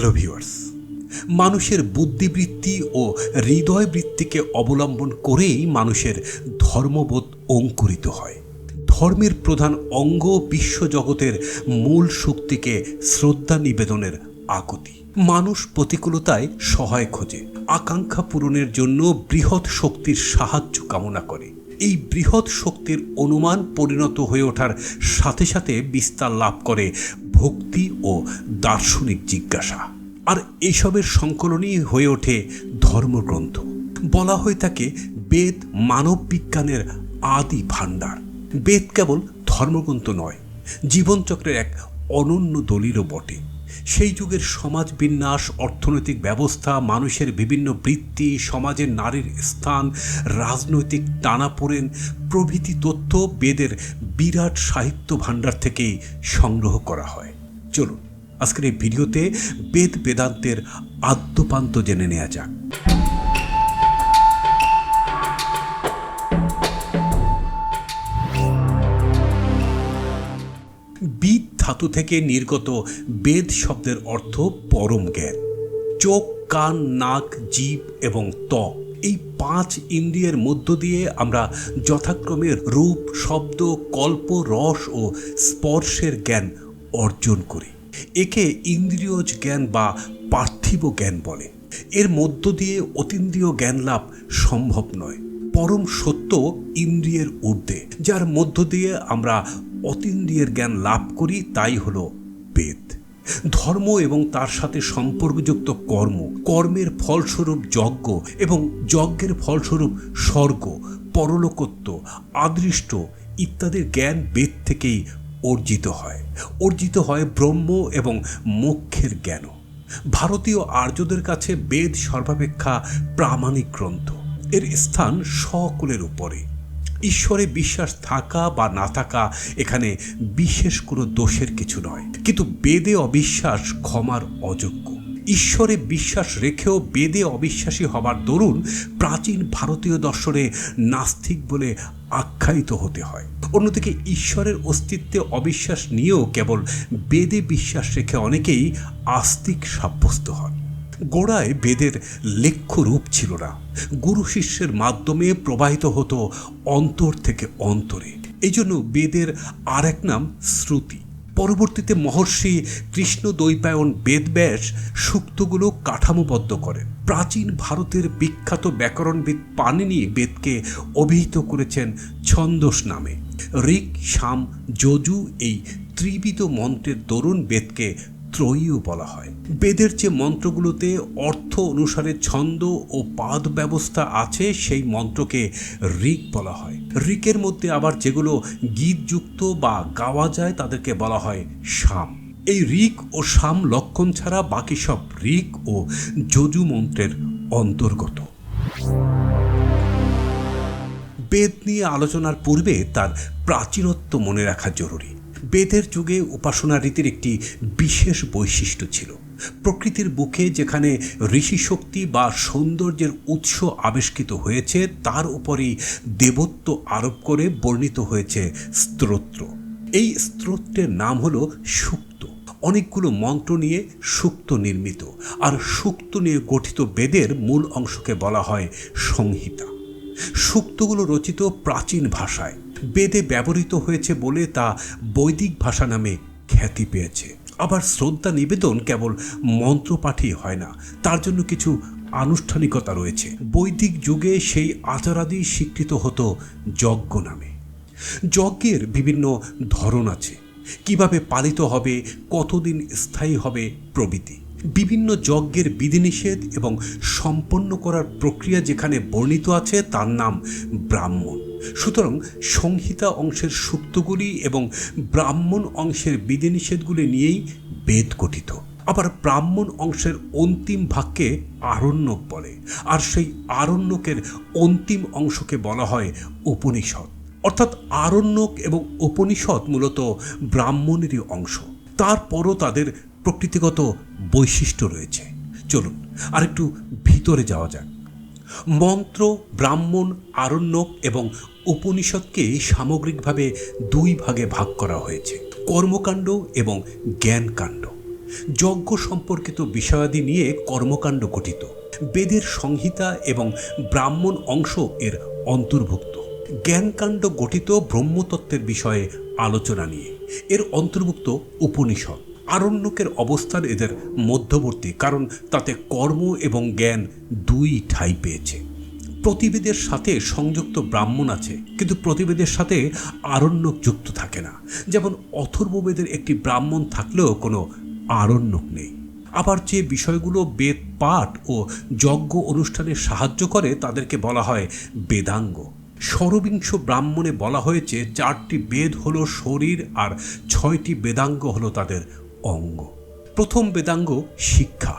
Hello viewers মানুষের বুদ্ধিবৃত্তি ও হৃদয়বৃত্তিকে অবলম্বন করেই মানুষের ধর্মবোধ অঙ্কুরিত হয়। ধর্মের প্রধান অঙ্গ বিশ্বজগতের মূল শক্তিকে শ্রদ্ধা নিবেদনের আকুতি। মানুষ প্রতিকূলতায় সহায় খোঁজে, আকাঙ্ক্ষা পূরণের জন্য বৃহৎ শক্তির সাহায্য কামনা করে। এই বৃহৎ শক্তির অনুমান পরিণত হয়ে ওঠার সাথে সাথে বিস্তার লাভ করে ভক্তি ও দার্শনিক জিজ্ঞাসা। আর এইসবের সংকলনই হয়ে ওঠে ধর্মগ্রন্থ। বলা হয়ে থাকে বেদ মানব বিজ্ঞানের আদি ভাণ্ডার। বেদ কেবল ধর্মগ্রন্থ নয়, জীবনচক্রের এক অনন্য দলিলও বটে। সেই যুগের সমাজ বিন্যাস, অর্থনৈতিক ব্যবস্থা, মানুষের বিভিন্ন বৃত্তি, সমাজের নারীর স্থান, রাজনৈতিক টানাপোড়েন, প্রভৃতি তথ্য বেদের বিরাট সাহিত্য ভাণ্ডার থেকেই সংগ্রহ করা হয়। চলুন, আজকের এই ভিডিওতে বেদ বেদান্তের আদ্যপান্ত জেনে নেওয়া যাক। ধাতু থেকে নির্গত বেদ শব্দের অর্থ পরম জ্ঞান। চোখ, কান, নাক, জীব এবং ত্বক এই পাঁচ ইন্দ্রিয়ের মধ্য দিয়ে আমরা যথাক্রমে রূপ, শব্দ, কল্প, রস ও স্পর্শের জ্ঞান অর্জন করি। একে ইন্দ্রিয়জ জ্ঞান বা পার্থিব জ্ঞান বলে। এর মধ্য দিয়ে অতীন্দ্রিয় জ্ঞান লাভ সম্ভব নয়। পরম সত্য ইন্দ্রিয়ের ঊর্ধ্বে, যার মধ্য দিয়ে আমরা অতীন্দ্রিয়ের জ্ঞান লাভ করি, তাই হল বেদ। ধর্ম এবং তার সাথে সম্পর্কযুক্ত কর্ম, কর্মের ফলস্বরূপ যজ্ঞ এবং যজ্ঞের ফলস্বরূপ স্বর্গ, পরলোকত্ব, আদৃষ্ট ইত্যাদির জ্ঞান বেদ থেকেই অর্জিত হয়। অর্জিত হয় ব্রহ্ম এবং মোক্ষের জ্ঞানও। ভারতীয় আর্যদের কাছে বেদ সর্বাপেক্ষা প্রামাণিক গ্রন্থ। এর স্থান সকলের উপরে। ঈশ্বরে বিশ্বাস থাকা বা না থাকা এখানে বিশেষ কোনো দোষের কিছু নয়। কিন্তু বেদে অবিশ্বাস ক্ষমার অযোগ্য। ঈশ্বরে বিশ্বাস রেখেও বেদে অবিশ্বাসী হবার দরুন প্রাচীন ভারতীয় দর্শনে নাস্তিক বলে আখ্যায়িত হতে হয়। অন্যদিকে ঈশ্বরের অস্তিত্বে অবিশ্বাস নিয়েও কেবল বেদে বিশ্বাস রেখে অনেকেই আস্তিক সাব্যস্ত হন। গোড়ায় বেদের লেখ্য রূপ ছিল না। গুরু শিষ্যের মাধ্যমে প্রবাহিত হতো অন্তর থেকে অন্তরে। এই জন্য বেদের আর এক নাম শ্রুতি। পরবর্তীতে মহর্ষি কৃষ্ণ দৈপায়ন বেদব্যাস সূক্তগুলো কাঠামোবদ্ধ করেন। প্রাচীন ভারতের বিখ্যাত ব্যাকরণবিদ পানিনি বেদকে অভিহিত করেছেন ছন্দস নামে। ঋক শাম যজু এই ত্রিবিধ মন্ত্রের দরুণ বেদকে ত্রয়ীও বলা হয়। বেদের যে মন্ত্রগুলোতে অর্থ অনুসারে ছন্দ ও পাদ ব্যবস্থা আছে, সেই মন্ত্রকে ঋক বলা হয়। ঋকের মধ্যে আবার যেগুলো গীতযুক্ত বা গাওয়া যায়, তাদেরকে বলা হয় শাম এই ঋক ও শাম লক্ষণ ছাড়া বাকি সব ঋক ও যজু মন্ত্রের অন্তর্গত। বেদ নিয়ে আলোচনার পূর্বে তার প্রাচীনত্ব মনে রাখা জরুরি। বেদের যুগে উপাসনা রীতির একটি বিশেষ বৈশিষ্ট্য ছিল। প্রকৃতির বুকে যেখানে ঋষি শক্তি বা সৌন্দর্যের উৎস আবিষ্কৃত হয়েছে, তার উপরই দেবত্ব আরোপ করে বর্ণিত হয়েছে স্তোত্র। এই স্তোত্রের নাম হলো সুক্ত। অনেকগুলো মন্ত্র নিয়ে সুক্ত নির্মিত, আর সুক্ত নিয়ে গঠিত বেদের মূল অংশকে বলা হয় সংহিতা। সুক্তগুলো রচিত প্রাচীন ভাষায়। বেদে ব্যবহৃত হয়েছে বলে তা বৈদিক ভাষা নামে খ্যাতি পেয়েছে। আবার শ্রদ্ধা নিবেদন কেবল মন্ত্রপাঠই হয় না, তার জন্য কিছু আনুষ্ঠানিকতা রয়েছে। বৈদিক যুগে সেই আচারাদি স্বীকৃত হতো যজ্ঞ নামে। যজ্ঞের বিভিন্ন ধরন আছে। কীভাবে পালিত হবে, কতদিন স্থায়ী হবে প্রভৃতি। বিভিন্ন যজ্ঞের বিধিনিষেধ এবং সম্পন্ন করার প্রক্রিয়া যেখানে বর্ণিত আছে, তার নাম ব্রাহ্মণ। সুতরাং সংহিতা অংশের সুক্তগুলি এবং ব্রাহ্মণ অংশের বিধিনিষেধগুলি নিয়েই বেদ গঠিত। আবার ব্রাহ্মণ অংশের অন্তিম ভাগকে আরণ্যক বলে, আর সেই আরণ্যকের অন্তিম অংশকে বলা হয় উপনিষদ। অর্থাৎ আরণ্যক এবং উপনিষদ মূলত ব্রাহ্মণেরই অংশ। তারপরও তাদের প্রকৃতিগত বৈশিষ্ট্য রয়েছে। চলুন আরেকটু ভিতরে যাওয়া যাক। মন্ত্র, ব্রাহ্মণ, আরণ্যক এবং উপনিষদকে সামগ্রিকভাবে দুই ভাগে ভাগ করা হয়েছে। কর্মকাণ্ড এবং জ্ঞানকাণ্ড। যজ্ঞ সম্পর্কিত বিষয়াদি নিয়ে কর্মকাণ্ড গঠিত। বেদের সংহিতা এবং ব্রাহ্মণ অংশ এর অন্তর্ভুক্ত। জ্ঞানকাণ্ড গঠিত ব্রহ্মতত্ত্বের বিষয়ে আলোচনা নিয়ে। এর অন্তর্ভুক্ত উপনিষদ। আরণ্যকের অবস্থান এদের মধ্যবর্তী, কারণ তাতে কর্ম এবং জ্ঞান দুই ঠাই পেয়েছে। প্রতিবেদের সাথে সংযুক্ত ব্রাহ্মণ আছে, কিন্তু প্রতিবেদের সাথে আরণ্যক যুক্ত থাকে না। যেমন অথর্ববেদের একটি ব্রাহ্মণ থাকলেও কোনো আরণ্যক নেই। আবার যে বিষয়গুলো বেদ পাঠ ও যজ্ঞ অনুষ্ঠানে সাহায্য করে, তাদেরকে বলা হয় বেদাঙ্গ। ষড়বিংশ ব্রাহ্মণে বলা হয়েছে, চারটি বেদ হলো শরীর আর ছয়টি বেদাঙ্গ হলো তাদের অঙ্গ। প্রথম বেদাঙ্গ শিক্ষা।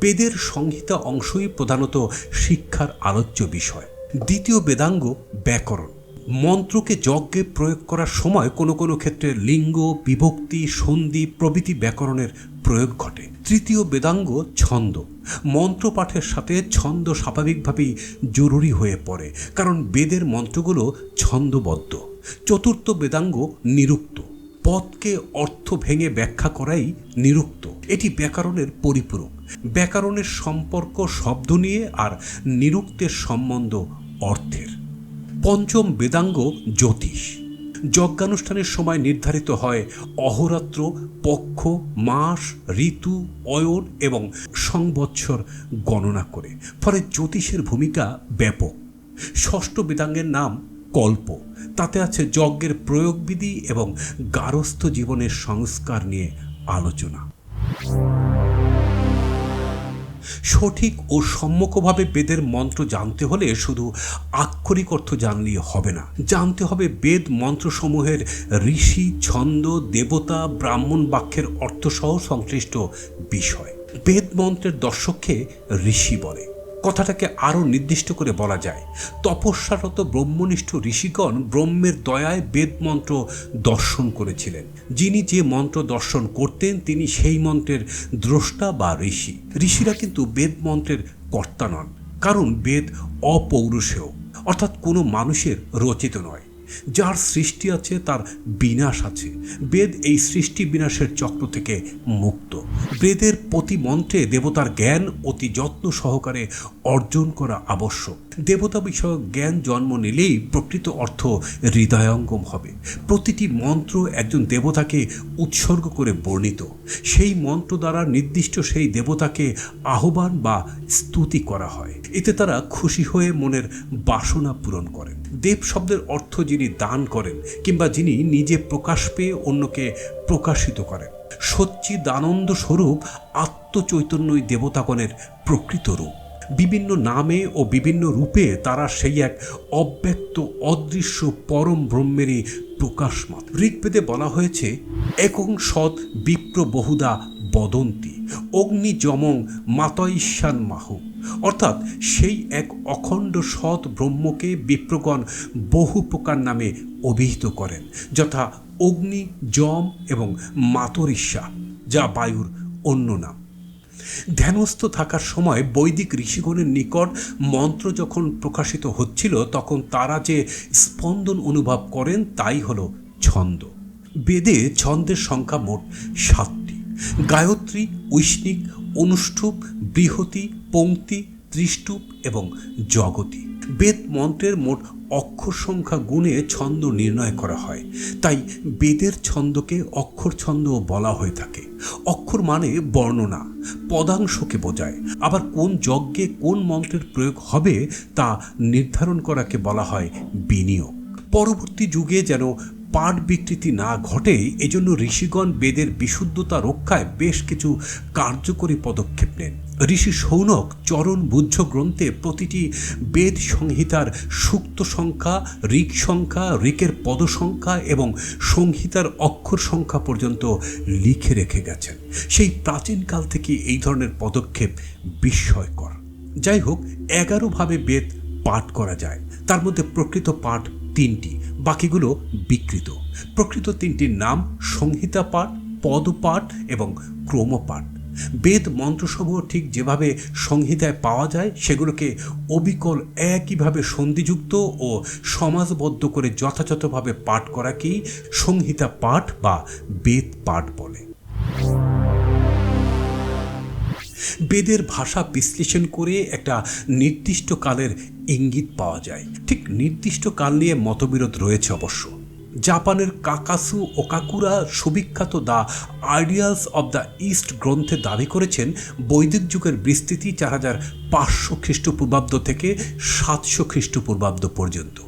বেদের সংহিতা অংশই প্রধানত শিক্ষার আলোচ্য বিষয়। দ্বিতীয় বেদাঙ্গ ব্যাকরণ। মন্ত্রকে যজ্ঞে প্রয়োগ করার সময় কোনো কোনো ক্ষেত্রে লিঙ্গ, বিভক্তি, সন্ধি প্রভৃতি ব্যাকরণের প্রয়োগ ঘটে। তৃতীয় বেদাঙ্গ ছন্দ। মন্ত্র পাঠের সাথে ছন্দ স্বাভাবিকভাবেই জরুরি হয়ে পড়ে, কারণ বেদের মন্ত্রগুলো ছন্দবদ্ধ। চতুর্থ বেদাঙ্গ নিরুক্ত। পদকে অর্থ ভেঙে ব্যাখ্যা করাই নিরুক্ত। এটি ব্যাকরণের পরিপূরক। ব্যাকরণের সম্পর্ক শব্দ নিয়ে আর নিরুক্তের সম্বন্ধ অর্থের। পঞ্চম বেদাঙ্গ জ্যোতিষ। যজ্ঞানুষ্ঠানের সময় নির্ধারিত হয় অহরাত্র, পক্ষ, মাস, ঋতু, অয়ন এবং সংবৎসর গণনা করে। ফলে জ্যোতিষের ভূমিকা ব্যাপক। ষষ্ঠ বেদাঙ্গের নাম কল্প। তাতে আছে যজ্ঞের প্রয়োগবিধি এবং গারস্থ জীবনের সংস্কার নিয়ে আলোচনা। সঠিক ও সম্মুখভাবে বেদের মন্ত্র জানতে হলে শুধু আক্ষরিক অর্থ জানলেই হবে না। জানতে হবে বেদ মন্ত্রসমূহের ঋষি, ছন্দ, দেবতা, ব্রাহ্মণ বাক্যের অর্থসহ সংশ্লিষ্ট বিষয়। বেদ মন্ত্রের দর্শককে ঋষি বলে। কথাটাকে আরও নির্দিষ্ট করে বলা যায়। তপস্যারত ব্রহ্মনিষ্ঠ ঋষিগণ ব্রহ্মের দয়ায় বেদমন্ত্র দর্শন করেছিলেন। যিনি যে মন্ত্র দর্শন করতেন, তিনি সেই মন্ত্রের দ্রষ্টা বা ঋষি। ঋষিরা কিন্তু বেদমন্ত্রের কর্তা নন, কারণ বেদ অপৌরুষেও অর্থাৎ কোনো মানুষের রচিত নয়। যার সৃষ্টি আছে তার বিনাশ আছে। বেদ এই সৃষ্টি বিনাশের চক্র থেকে মুক্ত। বেদের প্রতি মন্ত্রে দেবতার জ্ঞান অতি যত্ন সহকারে অর্জন করা আবশ্যক। দেবতা বিষয়ক জ্ঞান জন্ম নিলেই প্রকৃত অর্থ হৃদয়ঙ্গম হবে। প্রতিটি মন্ত্র একজন দেবতাকে উৎসর্গ করে বর্ণিত। সেই মন্ত্র দ্বারা নির্দিষ্ট সেই দেবতাকে আহ্বান বা স্তুতি করা হয়। এতে তারা খুশি হয়ে মনের বাসনা পূরণ করেন। দেব শব্দের অর্থ যিনি দান করেন কিংবা যিনি নিজে প্রকাশ পেয়ে অন্যকে প্রকাশিত করেন। সচ্চিদানন্দ স্বরূপ আত্মচৈতন্যই দেবতাগণের প্রকৃত রূপ। বিভিন্ন নামে ও বিভিন্ন রূপে তারা সেই এক অব্যক্ত, অদৃশ্য, পরম ব্রহ্মেরই প্রকাশ মাত্র ঋগ্বেদে বলা হয়েছে একং সৎ বিপ্র বহুদা বদন্তি, অগ্নি যমং মাতঈশান মাহু। অর্থাৎ সেই এক অখণ্ড সৎ ব্রহ্মকে বিপ্রগণ বহু প্রকার নামে অভিহিত করেন, যথা অগ্নি, যম এবং মাতরিষ্যা যা বায়ুর অন্য নাম। ধ্যানস্থ থাকার সময় বৈদিক ঋষিগণের নিকট মন্ত্র যখন প্রকাশিত হচ্ছিল, তখন তারা যে স্পন্দন অনুভব করেন, তাই হল ছন্দ। বেদে ছন্দের সংখ্যা মোট সাতটি। গায়ত্রী, ঐষ্ণিক, অনুষ্ঠুপ, বৃহতি, পঙ্ক্তি, ত্রিষ্টুপ এবং জগতি। বেদ মন্ত্রের মোট অক্ষর সংখ্যা গুণে ছন্দ নির্ণয় করা হয়। তাই বেদের ছন্দকে অক্ষর ছন্দও বলা হয়ে থাকে। অক্ষর মানে বর্ণনা, পদাংশকে বোঝায়। আবার কোন যজ্ঞে কোন মন্ত্রের প্রয়োগ হবে তা নির্ধারণ করাকে বলা হয় বিনিয়োগ। পরবর্তী যুগে যেন পাট বিকৃতি না ঘটে, এজন্য ঋষিগণ বেদের বিশুদ্ধতা রক্ষায় বেশ কিছু কার্যকরী পদক্ষেপ নেন। ঋষি সৌনক চরণ বুদ্ধ গ্রন্থে প্রতিটি বেদ সংহিতার সুক্ত সংখ্যা, ঋক সংখ্যা, ঋকের পদ সংখ্যা এবং সংহিতার অক্ষর সংখ্যা পর্যন্ত লিখে রেখে গেছেন। সেই প্রাচীনকাল থেকে এই ধরনের পদক্ষেপ বিস্ময়কর। যাই হোক এগারোভাবে বেদ পাঠ করা যায়। তার মধ্যে প্রকৃত পাঠ তিনটি, বাকিগুলো বিকৃত। প্রকৃত তিনটির নাম সংহিতা পাঠ পদপাঠ এবং ক্রমপাঠ। বেদ মন্ত্রসমূহ ঠিক যেভাবে সংহিতায় পাওয়া যায়, সেগুলোকে অবিকল একইভাবে সন্ধিযুক্ত ও সমাজবদ্ধ করে যথাযথভাবে পাঠ করাকেই সংহিতা পাঠ বা বেদ পাঠ বলে। বেদের ভাষা বিশ্লেষণ করে একটা নির্দিষ্ট কালের ইঙ্গিত পাওয়া যায়। ঠিক নির্দিষ্ট কাল নিয়ে মতবিরোধ রয়েছে অবশ্য। জাপানের Kakuzo Okakura সুবিখ্যাত the ideals of the East গ্রন্থে দাবি করেছেন, বৈদিক যুগের বিস্তৃতি চার হাজার পাঁচশো খ্রিস্টপূর্বাব্দ থেকে সাতশো খ্রিস্টপূর্বাব্দ পর্যন্ত।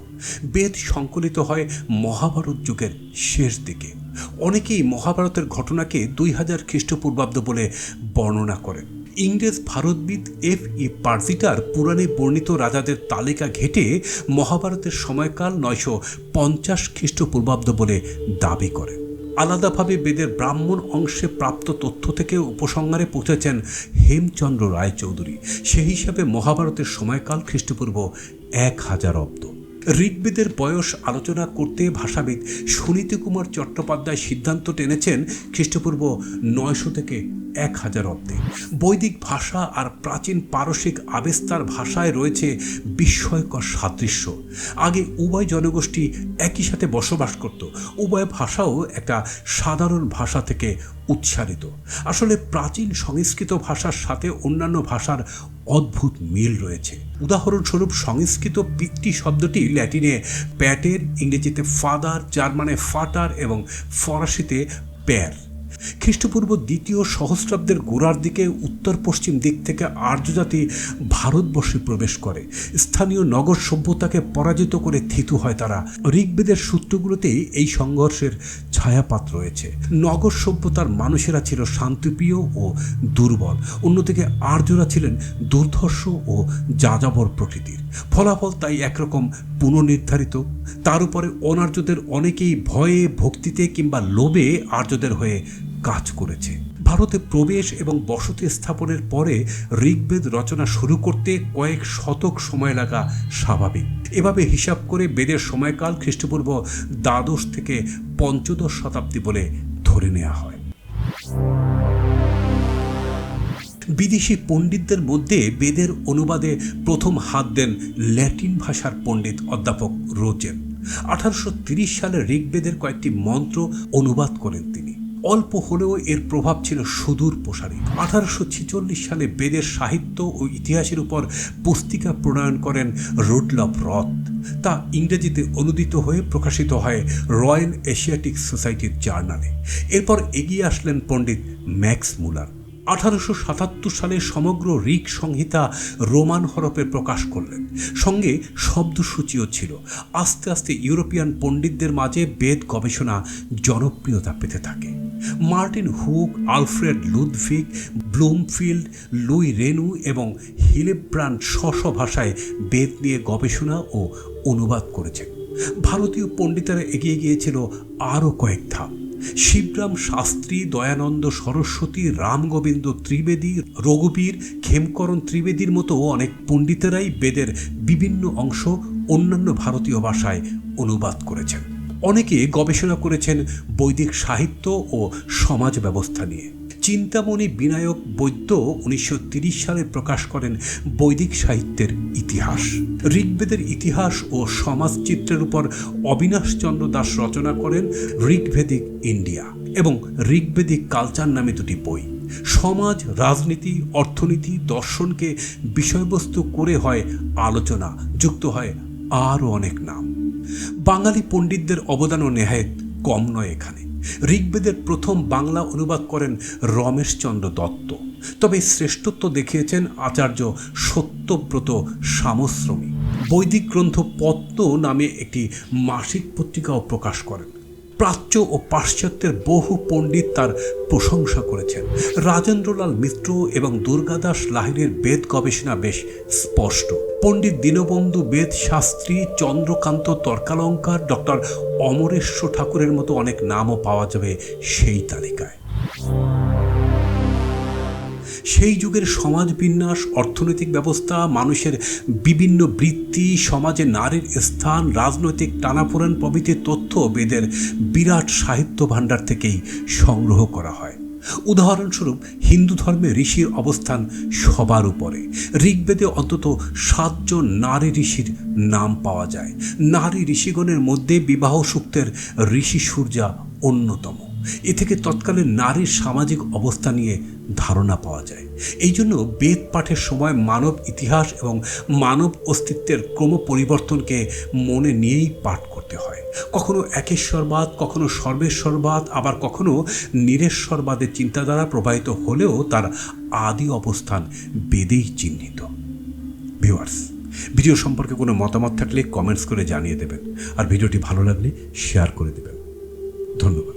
বেদ সংকলিত হয় মহাভারত যুগের শেষ দিকে। অনেকেই মহাভারতের ঘটনাকে দুই হাজার খ্রিস্টপূর্বাব্দ বলে বর্ণনা করেন। ইংরেজ ভারতবিদ এফ ই পার্সিটার পুরাণে বর্ণিত রাজাদের তালিকা ঘেটে মহাভারতের সময়কাল নয়শো পঞ্চাশ খ্রিস্টপূর্বাব্দ বলে দাবি করেন আলাদাভাবে বেদের ব্রাহ্মণ অংশে প্রাপ্ত তথ্য থেকে উপসংহারে পৌঁছেছেন হেমচন্দ্র রায়চৌধুরী। সেই হিসাবে মহাভারতের সময়কাল খ্রিস্টপূর্ব এক হাজার অব্দ। ঋগ্বেদের বয়স আলোচনা করতে ভাষাবিদ সুনীতি কুমার চট্টোপাধ্যায় সিদ্ধান্ত টেনেছেন খ্রিস্টপূর্ব নয়শো থেকে এক হাজার অব্দে। বৈদিক ভাষা আর প্রাচীন পারসিক আবেস্তার ভাষায় রয়েছে বিস্ময়কর সাদৃশ্য। আগে উভয় জনগোষ্ঠী একই সাথে বসবাস করত। উভয় ভাষাও একটা সাধারণ ভাষা থেকে উচ্চারিত। আসলে প্রাচীন সংস্কৃত ভাষার সাথে অন্যান্য ভাষার অদ্ভুত মিল রয়েছে। উদাহরণস্বরূপ সংস্কৃত পিতৃ শব্দটি ল্যাটিনে প্যাটের, ইংরেজিতে ফাদার, জার্মানে ফাটার এবং ফরাসিতে প্যার খ্রিস্টপূর্ব দ্বিতীয় সহস্রাব্দের গোড়ার দিকে উত্তর পশ্চিম দিক থেকে আর্যজাতি ভারতবর্ষে প্রবেশ করে। স্থানীয় নগর সভ্যতাকে পরাজিত করে থিতু হয় তারা। ঋগ্বেদের সূত্রগুলোতেই এই সংঘর্ষের ছায়াপাত রয়েছে। নগর সভ্যতার মানুষেরা ছিল শান্তিপ্রিয় ও দুর্বল। অন্যদিকে আর্যরা ছিলেন দুর্ধর্ষ ও যাযাবর প্রকৃতির। ফলাফল তাই একরকম পুনর্নির্ধারিত। তার উপরে অনার্যদের অনেকেই ভয়ে, ভক্তিতে কিংবা লোভে আর্যদের হয়ে কাজ করেছে। ভারতে প্রবেশ এবং বসতি স্থাপনের পরে ঋগ্বেদ রচনা শুরু করতে কয়েক শতক সময় লাগা স্বাভাবিক। এভাবে হিসাব করে বেদের সময়কাল খ্রিস্টপূর্ব দ্বাদশ থেকে পঞ্চদশ শতাব্দী বলে ধরে নেওয়া হয়। বিদেশি পণ্ডিতদের মধ্যে বেদের অনুবাদে প্রথম হাত দেন ল্যাটিন ভাষার পণ্ডিত অধ্যাপক রোজেন আঠারোশো সালে ঋগ্বেদের কয়েকটি মন্ত্র অনুবাদ করেন তিনি। অল্প হলেও এর প্রভাব ছিল সুদূর প্রসারী আঠারোশো ছেচল্লিশ সালে বেদের সাহিত্য ও ইতিহাসের উপর পুস্তিকা প্রণয়ন করেন রুডলভ রথ। তা ইংরেজিতে অনুদিত হয়ে প্রকাশিত হয় রয়্যাল এশিয়াটিক সোসাইটির জার্নালে। এরপর এগিয়ে আসলেন পণ্ডিত ম্যাক্স মুলার। আঠারোশো সাতাত্তর সালে সমগ্র ঋক সংহিতা রোমান হরপে প্রকাশ করলেন। সঙ্গে শব্দসূচিও ছিল। আস্তে আস্তে ইউরোপিয়ান পণ্ডিতদের মাঝে বেদ গবেষণা জনপ্রিয়তা পেতে থাকে। Martin Haug, Alfred Ludwig Bloomfield, Louis Renou এবং হিলেব্রান্ড স্ব ভাষায় বেদ নিয়ে গবেষণা ও অনুবাদ করেছেন। ভারতীয় পণ্ডিতেরা এগিয়ে গিয়েছিল আরও কয়েক ধাপ। শিবরাম শাস্ত্রী, দয়ানন্দ সরস্বতী রামগোবিন্দ ত্রিবেদী, রঘুবীর খেমকরণ ত্রিবেদীর মতো অনেক পণ্ডিতেরাই বেদের বিভিন্ন অংশ অন্যান্য ভারতীয় ভাষায় অনুবাদ করেছেন। অনেকে গবেষণা করেছেন বৈদিক সাহিত্য ও সমাজ ব্যবস্থা নিয়ে। চিন্তামণি বিনায়ক বৈদ্য উনিশশো সালে প্রকাশ করেন বৈদিক সাহিত্যের ইতিহাস। ঋগ্বেদের ইতিহাস ও সমাজচিত্রের উপর অবিনাশচন্দ্র দাস রচনা করেন ঋগ্ভেদিক ইন্ডিয়া এবং ঋগ্বেদিক কালচার নামে দুটি বই। সমাজ, রাজনীতি, অর্থনীতি, দর্শনকে বিষয়বস্তু করে হয় আলোচনা, যুক্ত হয় আরও অনেক নাম। বাঙালি পণ্ডিতদের অবদানও নেহায়ত কম নয় এখানে। ঋগ্বেদের প্রথম বাংলা অনুবাদ করেন রমেশচন্দ্র দত্ত। তবে শ্রেষ্ঠত্ব দেখিয়েছেন আচার্য সত্যব্রত সামশ্রমী। বৈদিক গ্রন্থ পত্ন নামে একটি মাসিক পত্রিকাও প্রকাশ করেন। প্রাচ্য ও পাশ্চাত্যের বহু পণ্ডিত তার প্রশংসা করেছেন। রাজেন্দ্রলাল মিত্র এবং দুর্গাদাস লাহিরের বেদ গবেষণা বেশ স্পষ্ট। পণ্ডিত দীনবন্ধু বেদ শাস্ত্রী চন্দ্রকান্ত তর্কালঙ্কার ডক্টর অমরেশ্বর ঠাকুরের মতো অনেক নামও পাওয়া যাবে সেই তালিকায়। সেই যুগের সমাজ বিন্যাস অর্থনৈতিক ব্যবস্থা, মানুষের বিভিন্ন বৃত্তি, সমাজে নারীর স্থান, রাজনৈতিক টানাপোড়েন প্রভৃতি তথ্য বেদের বিরাট সাহিত্য ভাণ্ডার থেকেই সংগ্রহ করা হয়। উদাহরণস্বরূপ, হিন্দু ধর্মে ঋষির অবস্থান সবার উপরে। ঋগ্বেদে অন্তত সাতজন নারী ঋষির নাম পাওয়া যায়। নারী ঋষিগণের মধ্যে বিবাহ সূক্তের ঋষি সূর্যা অন্যতম। এ থেকে তৎকালীন নারীর সামাজিক অবস্থা নিয়ে ধারণা পাওয়া যায়। এই জন্য বেদ পাঠের সময় মানব ইতিহাস এবং মানব অস্তিত্বের ক্রম পরিবর্তনকে মনে নিয়েই পাঠ করতে হয়। কখনো একেশ্বরবাদ, কখনো সর্বেশ্বরবাদ, আবার কখনো নিরেশ্বরবাদের চিন্তাধারা প্রবাহিত হলেও তার আদি অবস্থান বেদেই চিহ্নিত। ভিউয়ার্স, ভিডিও সম্পর্কে কোনো মতামত থাকলে কমেন্টস করে জানিয়ে দেবেন। আর ভিডিওটি ভালো লাগলে শেয়ার করে দেবেন। ধন্যবাদ।